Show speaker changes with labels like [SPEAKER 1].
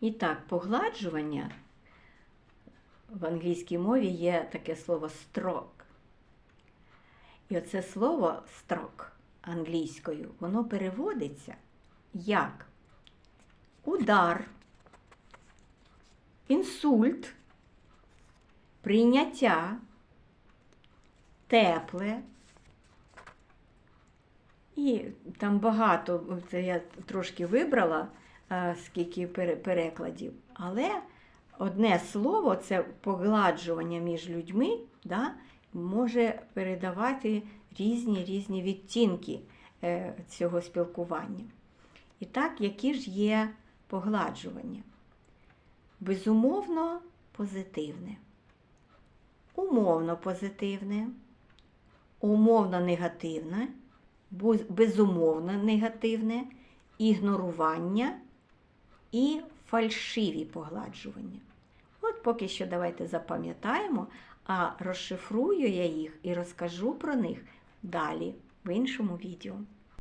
[SPEAKER 1] І так, погладжування в англійській мові є таке слово строк. І оце слово строк англійською, воно переводиться як удар, інсульт, прийняття, тепле. І там багато, це я трошки вибрала, скільки перекладів. Але одне слово це погладжування між людьми, да, може передавати різні різні відтінки е, цього спілкування. І так, які ж є погладжування? Безумовно позитивне, умовно позитивне, умовно негативне, безумовно негативне, ігнорування і фальшиві погладжування. От поки що давайте запам'ятаємо, а розшифрую я їх і розкажу про них далі в іншому відео.